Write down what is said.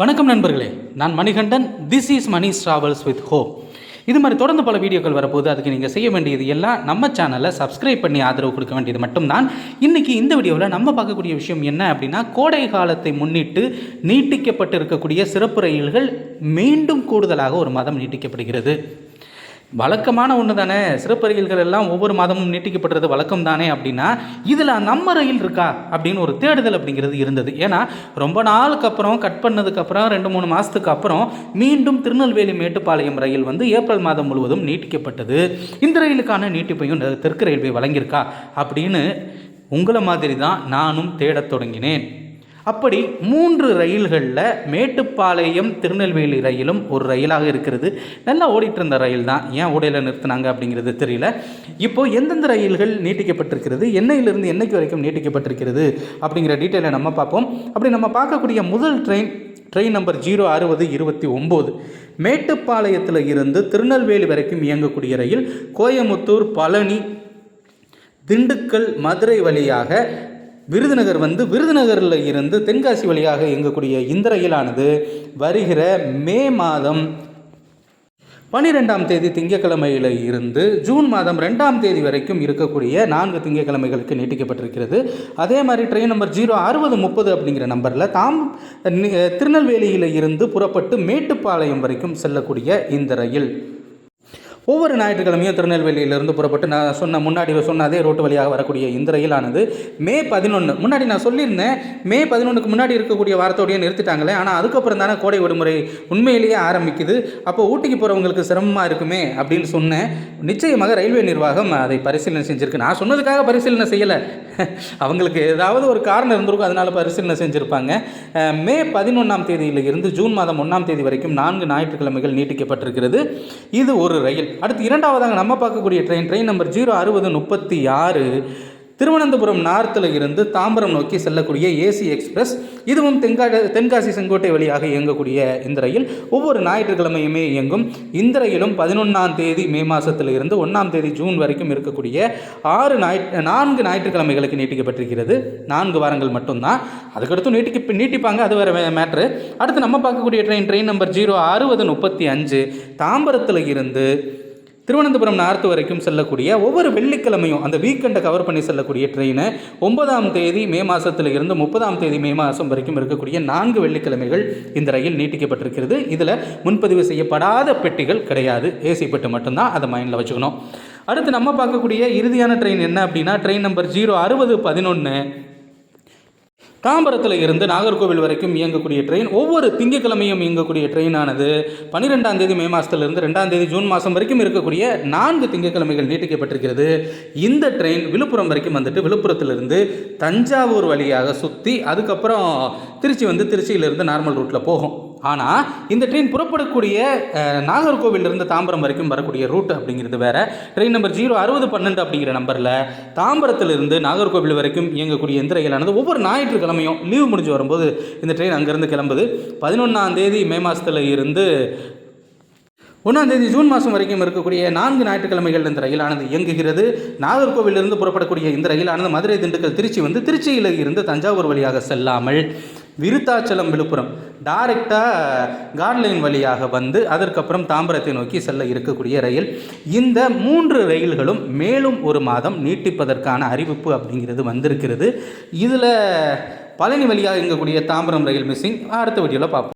வணக்கம் நண்பர்களே. நான் Manikandan. This is Mani travels with hope இது மாதிரி தொடர்ந்து பல வீடியோக்கள் வரப்போது அதுக்கு நீங்கள் செய்ய வேண்டியது எல்லாம் நம்ம சேனலை சப்ஸ்கிரைப் பண்ணி ஆதரவு கொடுக்க வேண்டியது மட்டும்தான் இன்றைக்கி இந்த வீடியோவில் நம்ம பார்க்கக்கூடிய விஷயம் என்ன அப்படின்னா கோடை காலத்தை முன்னிட்டு நீட்டிக்கப்பட்டு இருக்கக்கூடிய சிறப்பு ரயில்கள் மீண்டும் கூடுதலாக ஒரு மாதம் நீட்டிக்கப்படுகிறது. வழக்கமான ஒன்று தானே? சிறப்பு ரயில்கள் எல்லாம் ஒவ்வொரு மாதமும் நீட்டிக்கப்படுறது வழக்கம் தானே அப்படின்னா இதில் நம்ம ரயில் இருக்கா? அப்படின்னு ஒரு தேடுதல் அப்படிங்கிறது இருந்தது. ஏன்னா ரொம்ப நாளுக்கு அப்புறம் கட் பண்ணதுக்கப்புறம் ரெண்டு மூணு மாதத்துக்கு அப்புறம் மீண்டும் திருநெல்வேலி மேட்டுப்பாளையம் ரயில் வந்து ஏப்ரல் மாதம் முழுவதும் நீட்டிக்கப்பட்டது. இந்த ரயிலுக்கான நீட்டிப்பையும் தெற்கு ரயில்வே வழங்கியிருக்கா? அப்படின்னு உங்களை மாதிரி தான் நானும் தேடத் தொடங்கினேன். அப்படி மூன்று ரயில்களில் மேட்டுப்பாளையம் திருநெல்வேலி ரயிலும் ஒரு ரயிலாக இருக்கிறது. நல்லா ஓடிட்டு இருந்த ரயில் தான் ஏன் ஓடையில் நிறுத்தினாங்க அப்படிங்கிறது தெரியல. இப்போது எந்தெந்த ரயில்கள் நீட்டிக்கப்பட்டிருக்கிறது? என்னையிலிருந்து என்னைக்கு வரைக்கும் நீட்டிக்கப்பட்டிருக்கிறது? அப்படிங்கிற டீட்டெயிலை நம்ம பார்ப்போம். அப்படி நம்ம பார்க்கக்கூடிய முதல் ட்ரெயின் ட்ரெயின் நம்பர் ஜீரோ அறுபது இருபத்தி ஒம்பது. மேட்டுப்பாளையத்தில் இருந்து திருநெல்வேலி வரைக்கும் இயங்கக்கூடிய ரயில் கோயமுத்தூர் பழனி திண்டுக்கல் மதுரை வழியாக விருதுநகர் வந்து விருதுநகரில் இருந்து தென்காசி வழியாக இயங்கக்கூடிய இந்த ரயிலானது வருகிற மே மாதம் பனிரெண்டாம் தேதி திங்கக்கிழமையில் இருந்து ஜூன் மாதம் ரெண்டாம் தேதி வரைக்கும் இருக்கக்கூடிய நான்கு திங்கக்கிழமைகளுக்கு நீட்டிக்கப்பட்டிருக்கிறது. அதே மாதிரி ட்ரெயின் நம்பர் ஜீரோ அறுபது முப்பது அப்படிங்கிற நம்பரில் தாம் திருநெல்வேலியில் இருந்து புறப்பட்டு மேட்டுப்பாளையம் வரைக்கும் செல்லக்கூடிய இந்த ரயில். ஒவ்வொரு ஞாயிற்றுக்கிழமையும் திருநெல்வேலியிலிருந்து புறப்பட்டு நான் சொன்ன முன்னாடி சொன்ன அதே ரோட்டு வழியாக வரக்கூடிய இந்த ரயிலானது மே பதினொன்று முன்னாடி நான் சொல்லியிருந்தேன் மே பதினொன்றுக்கு முன்னாடி இருக்கக்கூடிய வாரத்தோடையே நிறுத்திட்டாங்களே ஆனால் அதுக்கப்புறம் தானே கோடை விடுமுறை உண்மையிலேயே ஆரம்பிக்குது. அப்போ ஊட்டிக்கு போகிறவங்களுக்கு சிரமமாக இருக்குமே அப்படின்னு சொன்னேன். நிச்சயமாக ரயில்வே நிர்வாகம் அதை பரிசீலனை செஞ்சுருக்கு. நான் சொன்னதுக்காக பரிசீலனை செய்யலை. அவங்களுக்கு ஏதாவது ஒரு காரணம் இருந்திருக்கும் அதனால் பரிசீலனை செஞ்சுருப்பாங்க. மே பதினொன்றாம் தேதியில் இருந்து ஜூன் மாதம் ஒன்றாம் தேதி வரைக்கும் நான்கு ஞாயிற்றுக்கிழமைகள் நீட்டிக்கப்பட்டிருக்கிறது. இது ஒரு ரயில். அடுத்து இரண்டாவதாக நம்ம பார்க்கக்கூடிய ட்ரெயின் ட்ரெயின் நம்பர் ஜீரோ அறுபது முப்பத்தி ஆறு. திருவனந்தபுரம் நார்த்தில் இருந்து தாம்பரம் நோக்கி செல்லக்கூடிய ஏசி எக்ஸ்பிரஸ் இதுவும் தென்கா தென்காசி செங்கோட்டை வழியாக இயங்கக்கூடிய இந்த ரயில் ஒவ்வொரு ஞாயிற்றுக்கிழமையுமே இயங்கும் இந்த ரயிலும் பதினொன்றாம் தேதி மே மாதத்தில் இருந்து ஒன்றாம் தேதி ஜூன் வரைக்கும் இருக்கக்கூடிய ஆறு ஞாயிற்று நான்கு ஞாயிற்றுக்கிழமைகளுக்கு நீட்டிக்கப்பட்டிருக்கிறது நான்கு வாரங்கள் மட்டும்தான் அதுக்கடுத்து நீட்டிக்க நீட்டிப்பாங்க அது வேறு மேட்ரு அடுத்து நம்ம பார்க்கக்கூடிய ட்ரெயின் ட்ரெயின் நம்பர் ஜீரோ அறுபது முப்பத்தி அஞ்சு தாம்பரத்தில் இருந்து திருவனந்தபுரம் நார்த்து வரைக்கும் செல்லக்கூடிய ஒவ்வொரு வெள்ளிக்கிழமையும் அந்த வீக்கெண்டை கவர் பண்ணி செல்லக்கூடிய ட்ரெயினை ஒன்பதாம் தேதி மே மாதத்தில் இருந்து முப்பதாம் தேதி மே மாதம் வரைக்கும் இருக்கக்கூடிய நான்கு வெள்ளிக்கிழமைகள் இந்த ரயில் நீட்டிக்கப்பட்டிருக்கிறது. இதில் முன்பதிவு செய்யப்படாத பெட்டிகள் கிடையாது. ஏசி பெட்டு மட்டும்தான் அதை மைண்டில் வச்சுக்கணும். அடுத்து நம்ம பார்க்கக்கூடிய இறுதியான ட்ரெயின் என்ன அப்படின்னா ட்ரெயின் நம்பர் ஜீரோ அறுபது பதினொன்று தாம்பரத்தில் இருந்து நாகர்கோவில் வரைக்கும் இயங்கக்கூடிய ட்ரெயின் ஒவ்வொரு திங்கக்கிழமையும் இயங்கக்கூடிய ட்ரெயினானது பன்னிரெண்டாம் தேதி மே மாதத்துலேருந்து ரெண்டாம் தேதி ஜூன் மாதம் வரைக்கும் இருக்கக்கூடிய நான்கு திங்கக்கிழமைகள் நீட்டிக்கப்பட்டிருக்கிறது. இந்த ட்ரெயின் விழுப்புரம் வரைக்கும் வந்துட்டு விழுப்புரத்திலிருந்து தஞ்சாவூர் வழியாக சுற்றி அதுக்கப்புறம் திருச்சி வந்து திருச்சியிலிருந்து நார்மல் ரூட்டில் போகும். ஆனால் இந்த ட்ரெயின் புறப்படக்கூடிய நாகர்கோவிலிருந்து தாம்பரம் வரைக்கும் வரக்கூடிய ரூட் அப்படிங்கிறது வேறு. ட்ரெயின் நம்பர் ஜீரோ அறுபது பன்னெண்டு அப்படிங்கிற நம்பரில் தாம்பரத்திலிருந்து நாகர்கோவில் வரைக்கும் இயங்கக்கூடிய எந்த ரயிலானது ஒவ்வொரு ஞாயிற்றுக்கிழமையும் லீவு முடிஞ்சு வரும்போது இந்த ட்ரெயின் அங்கேருந்து கிளம்புது. பதினொன்றாம் தேதி மே மாதத்தில் இருந்து ஒன்றாந்தேதி ஜூன் மாதம் வரைக்கும் இருக்கக்கூடிய நான்கு ஞாயிற்றுக்கிழமைகள் இந்த ரயிலானது இயங்குகிறது. நாகர்கோவிலிருந்து புறப்படக்கூடிய இந்த ரயிலானது மதுரை திண்டுக்கல் திருச்சி வந்து திருச்சியில் இருந்து தஞ்சாவூர் வழியாக செல்லாமல் விருத்தாச்சலம் விழுப்புரம். டைரெக்டாக கார்ட்லைன் வழியாக வந்து அதற்கப்புறம் தாம்பரத்தை நோக்கி செல்ல இருக்கக்கூடிய ரயில் இந்த மூன்று ரயில்களும் மேலும் ஒரு மாதம் நீட்டிப்பதற்கான அறிவிப்பு அப்படிங்கிறது வந்திருக்கிறது. இதில் பழனி வழியாக இருக்கக்கூடிய தாம்பரம் ரயில் மிஸ்ஸிங் அடுத்த வீடியோவில் பார்ப்போம்.